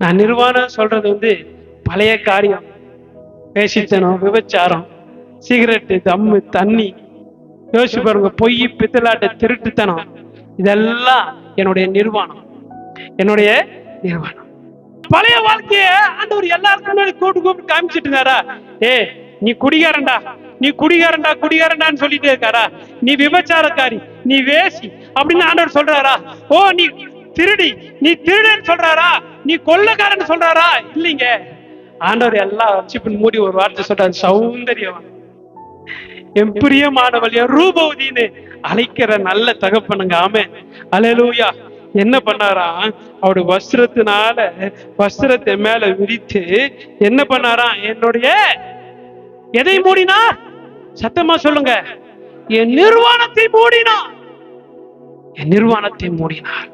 நான் நிர்வாணம் சொல்றது வந்து பழைய காரியம். பேசித்தனம் விபச்சாரம் சிகரெட்டு தம்மு தண்ணி யோசிச்சு பாருங்க பொய் பித்தலாட்ட திருட்டுத்தனம். இதெல்லாம் என்னுடைய நிர்வாணம். என்னுடைய நிர்வாணம். பழைய வாழ்க்கைய ஆண்டவர் ஒரு முன்னாடி கூட்டு கூப்பிட்டு காமிச்சிட்டு இருந்தாரா ஏ நீ குடிகாரன்டா. நீ குடிகாரன்டா குடிகாரன்டான்னு சொல்லிட்டு இருக்காரா? நீ விபச்சாரக்காரி நீ வேசி அப்படின்னு ஆண்டவர் சொல்றாரா? ஓ நீ திருடி. நீ திருடன்னு சொல்றாரா? நீ கொள்ளக்காரன் சொல்றாரா? இல்லைங்க. ஆண்டவர் எல்லாம் வச்சு மூடி ஒரு வார்த்தை சொல்றாரு. சௌந்தரியம் என் பிரியமானவள் என் ரூபவதின்னு அழைக்கிற நல்ல தகப்பனுங்க. ஆமே அலலூயா என்ன பண்ணாரா? அவருடைய வஸ்திரத்தினால வஸ்திரத்தை மேல விரித்து என்ன பண்ணாரா? என்னுடைய எதை மூடினா? சத்தமா சொல்லுங்க. என் நிர்வாணத்தை மூடினா என் நிர்வாணத்தை மூடினார்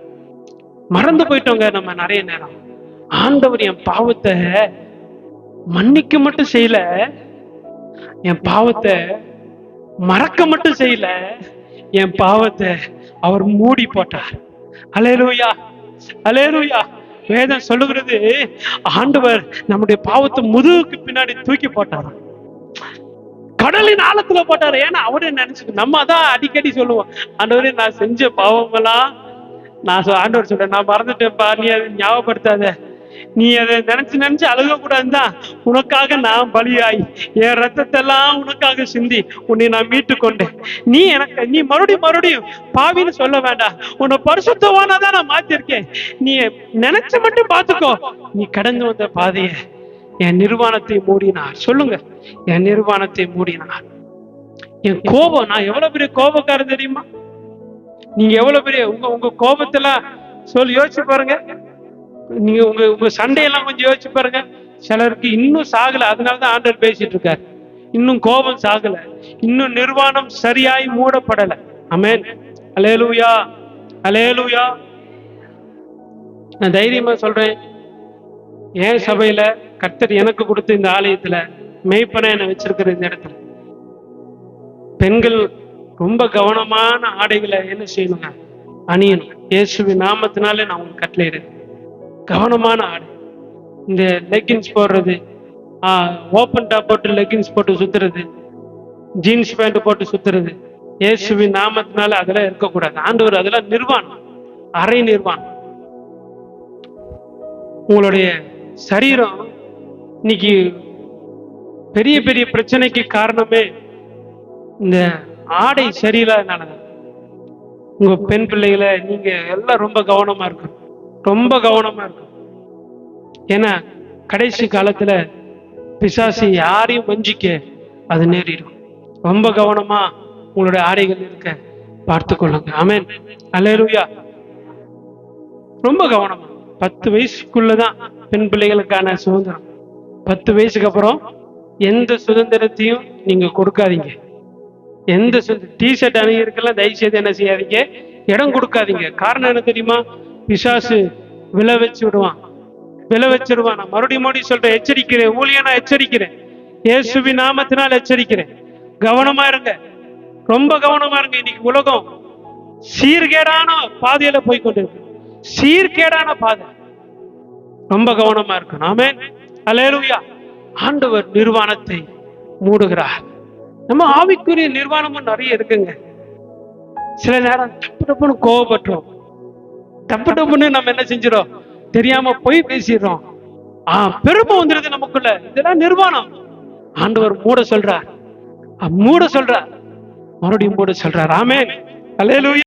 மறந்து போயிட்டோங்க நம்ம நிறைய நேரம். ஆண்டவர் என் பாவத்தை மன்னிக்க மட்டும் செய்யல என் பாவத்தை மறக்க மட்டும் செய்யல என் பாவத்தை அவர் மூடி போட்டார். அலேலூயா அலேலூயா வேதம் சொல்லுகிறது ஆண்டவர் நம்முடைய பாவத்தை முதுகுக்கு பின்னாடி தூக்கி போட்டார். கடலின் ஆழத்துல போட்டாரு. ஏன்னா அவரே நினைச்சு நம்ம தான் அடிக்கடி சொல்லுவோம் ஆண்டவரே நான் செஞ்ச பாவமெல்லாம் நான் சொ- ஆண்டவர் சொல்றேன் நான் மறந்துட்டேன்ப்பா நீ அதை ஞாபகப்படுத்தாத. நீ அதை நினைச்சு நினைச்சு அழுக கூடாதுதான் உனக்காக நான் பலியாய். என் ரத்தத்தை எல்லாம் உனக்காக சிந்தி. உன்னை நான் மீட்டு கொண்டேன் நீ எனக்கு நீ மறுபடியும் மறுபடியும் பாவின்னு சொல்ல வேண்டாம். உன்னை பரிசுத்தவானதான் நான் மாத்திருக்கேன். நீ நினைச்சு மட்டும் பார்த்துக்கோ. நீ கடந்து வந்த பாதைய என் நிர்வாணத்தை மூடினார். சொல்லுங்க. என் நிர்வாணத்தை மூடினார். என் கோபம் நான் எவ்வளவு பெரிய கோபக்காரன் தெரியுமா? நீங்க எவ்வளவு பெரிய உங்க உங்க கோபத்தெல்லாம் சொல்லி யோசிச்சு பாருங்க. நீங்க உங்க உங்க சண்டையெல்லாம் கொஞ்சம் யோசிச்சு பாருங்க. சிலருக்கு இன்னும் சாகல. அதனாலதான் ஆண்டர் பேசிட்டு இருக்காரு. இன்னும் கோபம் சாகல. இன்னும் நிர்வாணம் சரியாய் மூடப்படல. அமேன் அலேலூயா அலேலூயா நான் தைரியமா சொல்றேன். என் சபையில கர்த்தர் எனக்கு கொடுத்த இந்த ஆலயத்துல மெய்ப்பனை என்னை வச்சிருக்கிற இந்த இடத்துல. பெண்கள் ரொம்ப கவனமான ஆடைகளை என்ன செய்யணுங்க? அணியணும். இயேசுவின் நாமத்தினாலே நான் உங்களுக்கு கட்டளையிடுறேன் கவனமான ஆடை. இந்த லெக்கின்ஸ் போடுறது ஓப்பன் டாப் போட்டு லெக்கின்ஸ் போட்டு சுத்துறது ஜீன்ஸ் பேண்ட் போட்டு சுத்துறது இயேசுவின் நாமத்தினால அதெல்லாம் இருக்கக்கூடாது. ஆண்டவர் அதெல்லாம் நிர்வாணம். அரை நிர்வாணம். உங்களுடைய சரீரம் இன்னைக்கு பெரிய பெரிய பிரச்சனைக்கு காரணமே இந்த ஆடை சரியில்லாதனால உங்க பெண் பிள்ளைகளை நீங்க எல்லாம் ரொம்ப கவனமா இருக்கணும். ரொம்ப கவனமா இருக்கணும். ஏன்னா கடைசி காலத்துல பிசாசி யாரையும் வஞ்சிக்க அது நேரிடும். ரொம்ப கவனமா உங்களுடைய ஆடைகள் இருக்க பார்த்து கொள்ளுங்க. ஆமேன். அல்லேலூயா ரொம்ப கவனமா. பத்து வயசுக்குள்ளதான் பெண் பிள்ளைகளுக்கான சுதந்திரம். பத்து வயசுக்கு அப்புறம் எந்த சுதந்திரத்தையும் நீங்க கொடுக்காதீங்க. எந்த டிஷர்ட் அணிகிறதுக்கெல்லாம் தயவு செய்து என்ன செய்யாதீங்க. இடம் கொடுக்காதீங்க. காரணம் என்ன தெரியுமா? பிசாசு விளை வச்சு விடுவான். விளை வச்சிருவான் நான் மறுபடியும் மறுபடியும் சொல்றேன் எச்சரிக்கிறேன். ஊழிய நான் எச்சரிக்கிறேன். இயேசுவி நாமத்தினால் எச்சரிக்கிறேன். கவனமா இருங்க. ரொம்ப கவனமா இருங்க. இன்னைக்கு உலகம் சீர்கேடான பாதையில போய் கொண்டிருக்கு. சீர்கேடான பாதை. ரொம்ப கவனமா இருக்கணும். ஆமென். அல்லேலூயா ஆண்டவர் நிர்வாணத்தை மூடுகிறார். நம்ம ஆவிக்குரிய நிர்வாணமும் நிறைய இருக்குங்க. சில நேரம் தப்பு தப்புன்னு கோவப்பட்டுரும். தப்பு டப்புன்னு நம்ம என்ன செஞ்சிடும் தெரியாம போய் பேசிடுறோம். ஆஹ் பெருமை வந்துருது நமக்குள்ள. இதெல்லாம் நிர்வாணம். ஆண்டவர் மூட சொல்றார். மூட சொல்றார். மறுபடியும் மூட சொல்றார். ஆமே அல்லேலூயா